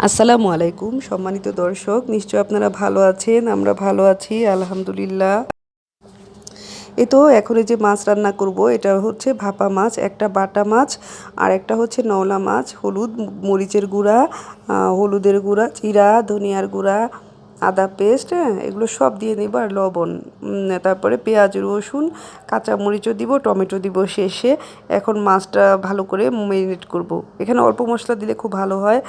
আসসালামু আলাইকুম, সম্মানিত দর্শক, নিশ্চয় আপনারা ভালো আছেন, আমরা ভালো আছি, আলহামদুলিল্লাহ। এ তো এখন যে মাছ রান্না করব, এটা হচ্ছে ভাপা মাছ, একটা বাটা মাছ, আর একটা হচ্ছে নওলা মাছ, হলুদ, মরিচের গুঁড়া হলুদের গুঁড়া চিরা ধনিয়ার গুঁড়া আদা পেস্ট হ্যাঁ এগুলো সব দিয়ে দিব আর লবণ। তারপরে পেঁয়াজ, রসুন, কাঁচামরিচও দিব, টমেটো দিব শেষে। এখন মাছটা ভালো করে ম্যারিনেট করব। এখানে অল্প মশলা দিলে খুব ভালো হয়।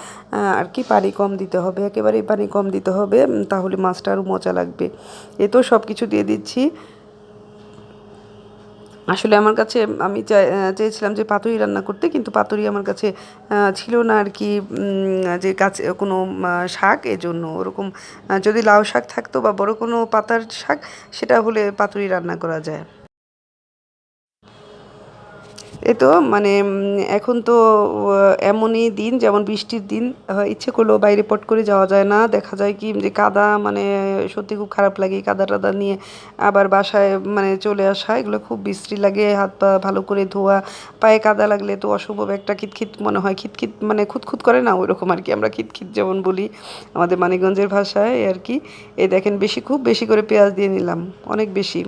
আর কি পানি কম দিতে হবে, একেবারেই পানি কম দিতে হবে তাহলে মাছটা আরও মজা লাগবে। এ তো সব কিছু দিয়ে দিচ্ছি। আসলে আমার কাছে, আমি চেয়েছিলাম যে পাতুরি রান্না করতে, কিন্তু পাতুরি আমার কাছে ছিল না আর কি যে কাছে, কোনো শাক, এজন্য ওরকম যদি লাউ শাক থাকতো বা বড় কোনো পাতার শাক, সেটা হলে পাতুরি রান্না করা যায়। এ তো মানে এখন তো এমনই দিন যেমন বৃষ্টির দিন ইচ্ছে করলেও বাইরে পট করে যাওয়া যায় না। দেখা যায় কি, যে কাদা মানে সত্যি খুব খারাপ লাগে কাদা টাদা নিয়ে। আবার বাসায় মানে চলে আসা, এগুলো খুব বিশ্রী লাগে, হাত পা ভালো করে ধোয়া। পায়ে কাদা লাগলে তো অসম্ভব একটা খিতখিত মনে হয়। খিতখিত মানে খুঁতখুত করে না ওই রকম আর কি, আমরা খিতখিত যেমন বলি আমাদের মানিকগঞ্জের ভাষায় আর কি। এই দেখেন, বেশি, খুব বেশি করে পেঁয়াজ দিয়ে নিলাম, অনেক বেশি।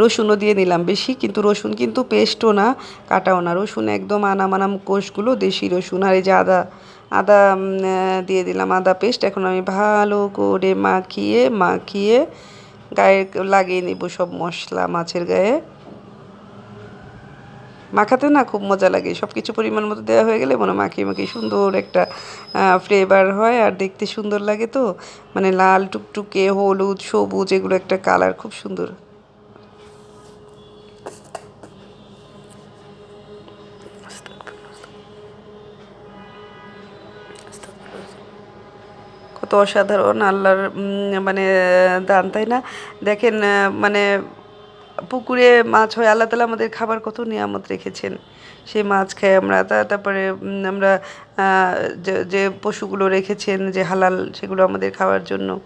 রসুনও দিয়ে নিলাম বেশি, কিন্তু রসুন কিন্তু পেস্টও না, কাটাও না। রসুন একদম আনাম আনাম কোষগুলো দেশি রসুন, আর এই যে আদা আদা দিয়ে দিলাম আদা পেস্ট। এখন আমি ভালো করে মাখিয়ে মাখিয়ে গায়ে লাগিয়ে নেব সব মশলা মাছের গায়ে। মাখাতে না খুব মজা লাগে। সব কিছু পরিমাণ মতো দেওয়া হয়ে গেলে মনে মাখিয়ে মাখিয়ে সুন্দর একটা ফ্লেভার হয়, আর দেখতে সুন্দর লাগে তো। মানে লাল টুকটুকে, হলুদ, সবুজ, এগুলো একটা কালার খুব সুন্দর। কত অসাধারণ, আল্লাহর মানে দান, তাই না? দেখেন মানে পুকুরে মাছ হয়, আল্লাহ তালা আমাদের খাবার কত নিয়ামত রেখেছেন। সেই মাছ খাই আমরা তা- তারপরে আমরা যে- যে পশুগুলো রেখেছেন, যে হালাল, সেগুলো আমাদের খাওয়ার জন্য।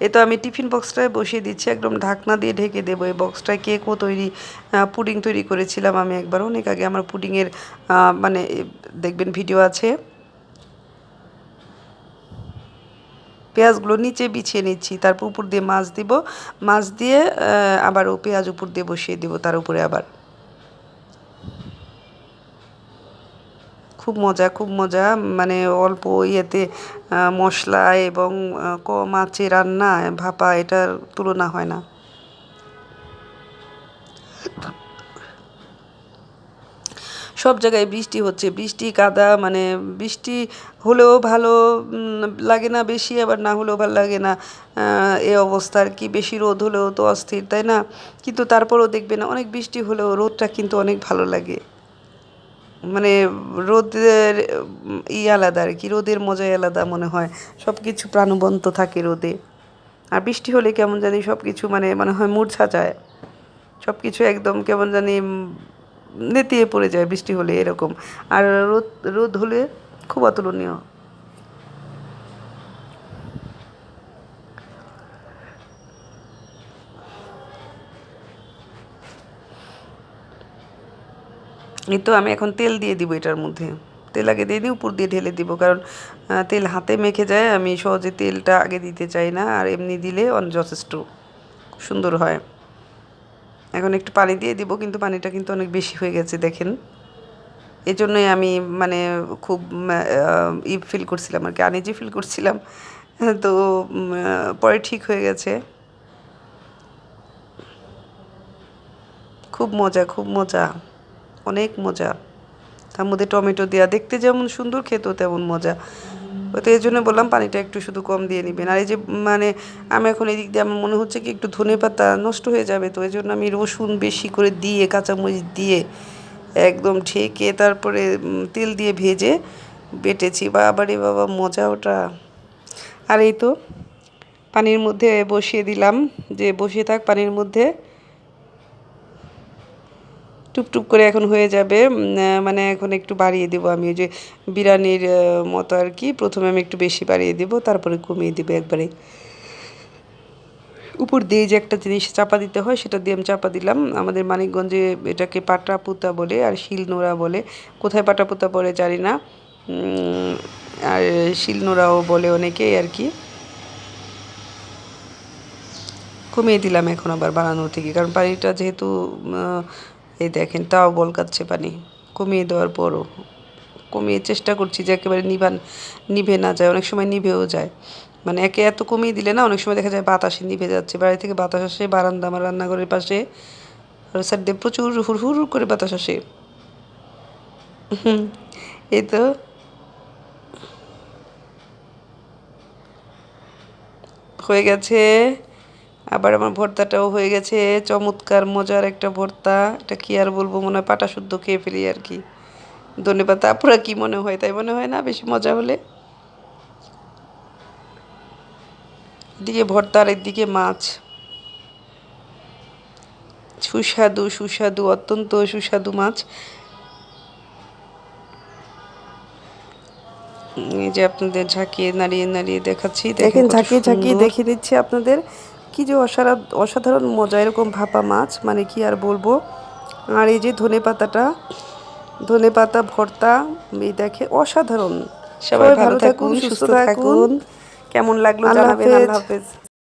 এ তো আমি টিফিন বক্সটায় বসিয়ে দিচ্ছি, একদম ঢাকনা দিয়ে ঢেকে দেবো। এই বক্সটায় কেকও তৈরি পুডিং তৈরি করেছিলাম আমি একবার। অনেক আগে আমার পুডিংয়ের মানে দেখবেন, ভিডিও আছে। পেঁয়াজগুলো নিচে বিছিয়ে নিচ্ছি, তারপর উপর দিয়ে মাছ দিব। মাছ দিয়ে আবারও পেঁয়াজ উপর দিয়ে বসিয়ে দিব তার উপরে আবার। খুব মজা খুব মজা। মানে অল্প ইয়েতে মশলা এবং কম মাছে রান্না, ভাপা, এটার তুলনা হয় না। সব জায়গায় বৃষ্টি হচ্ছে। বৃষ্টি, কাদা মানে বৃষ্টি হলেও ভালো লাগে না বেশি, আবার না হলেও ভালো লাগে না। এ এই অবস্থা আর কি। বেশি রোদ হলেও তো অস্থির, তাই না? কিন্তু তারপরেও দেখবেন অনেক বৃষ্টি হলেও রোদটা কিন্তু অনেক ভালো লাগে। মানে রোদের ই আলাদা আর কি, রোদের মজাই আলাদা মনে হয়। সব কিছু প্রাণবন্ত থাকে রোদে। আর বৃষ্টি হলে কেমন জানি সব কিছু মানে মনে হয় মূর্ছা যায় সব কিছু একদম কেমন জানি নেতিয়ে পড়ে যায় বৃষ্টি হলে এরকম। আর রোদ রোদ হলে খুব অতুলনীয়। এই তো আমি এখন তেল দিয়ে দিব এটার মধ্যে। তেল আগে দিয়ে দিই, উপর দিয়ে ঢেলে দিব। কারণ তেল হাতে মেখে যায়, আমি সহজে তেলটা আগে দিতে চাই না। আর এমনি দিলে অন যথেষ্ট সুন্দর হয়। এখন একটু পানি দিয়ে দিব, কিন্তু পানিটা কিন্তু অনেক বেশি হয়ে গেছে, দেখেন। এই জন্যই আমি মানে খুব ই ফিল করছিলাম আর কি আনিজি ফিল করছিলাম। তো পরে ঠিক হয়ে গেছে। খুব মজা খুব মজা, অনেক মজা। তার মধ্যে টমেটো দেওয়া দেখতে যেমন সুন্দর, খেতেও তেমন মজা। তো এই জন্য বললাম পানিটা একটু শুধু কম দিয়ে নেবেন। আর এই যে মানে আমি এখন এদিক দিয়ে আমার মনে হচ্ছে কি একটু ধনে পাতা নষ্ট হয়ে যাবে, তো এই জন্য আমি রসুন বেশি করে দিয়ে, কাঁচামরিচ দিয়ে একদম ঢেকে তারপরে তেল দিয়ে ভেজে বেটেছি। বাবারে বাবা, মজা ওটা। আর এই তো, পানির মধ্যে বসিয়ে দিলাম, যে বসিয়ে থাক পানির মধ্যে। টুপটুপ করে এখন হয়ে যাবে। মানে এখন একটু বাড়িয়ে দেবো আমি। ওই যে বিরিয়ানির মতো আর কি, প্রথমে আমি একটু বেশি বাড়িয়ে দেবো, তারপরে কমিয়ে দেবো একবারে। উপর দিয়ে যে একটা জিনিস চাপা দিতে হয়, সেটা দিয়ে আমি চাপা দিলাম। আমাদের মানিকগঞ্জে এটাকে পাটা পুতা বলে আর শিল নোড়া বলে। কোথায় পাটা পুতা বলে জানি না। আর শিলনোড়াও বলে অনেকেই আর কি। কমিয়ে দিলাম এখন আবার বানানোর থেকে। কারণ পানিটা যেহেতু এই দেখেন, তাও বলকাচ্ছে পানি। কমিয়ে দেওয়ার পরও কমিয়ে চেষ্টা করছি যে একেবারে নিভান নিভে না যায়, অনেক সময় নিভেও যায়। মানে একে এত কমিয়ে দিলে না, অনেক সময় দেখা যায় বাতাসে নিভে যাচ্ছে। বাড়ি থেকে বাতাস আসে, বারান্দা আমার রান্নাঘরের পাশে। স্যার দিয়ে প্রচুর হুর হুর করে বাতাস আসে। এই তো। হয়ে গেছে। আবার আমার ভর্তাটাও হয়ে গেছে। চমৎকার মজার একটা ভর্তা। এটা কি আর বলব মনে হয় পাটা শুদ্ধ খেয়ে ফেলি আর কি। ধনে পাতা আপুরা কি মনে হয়? তাই মনে হয় না? বেশি মজা হলে? এদিকে ভর্তা আর একদিকে মাছ। সুস্বাদু সুস্বাদু অত্যন্ত সুস্বাদু মাছ। এই যে আপনাদের ঝাঁকিয়ে নাড়িয়ে নাড়িয়ে দেখাচ্ছি দেখেন ঝাঁকিয়ে ঝাঁকিয়ে। দেখিয়ে দিচ্ছি আপনাদের। কি যে অসারা অসাধারণ মজা এরকম ভাপা মাছ মানে কি আর বলব? আর এই যে ধনে পাতাটা ধনে পাতা ভর্তা এই দেখে অসাধারণ। সবাই ভালো থাকুন সুস্থ থাকুন। কেমন লাগল জানাবেন আল্লাহ হাফেজ।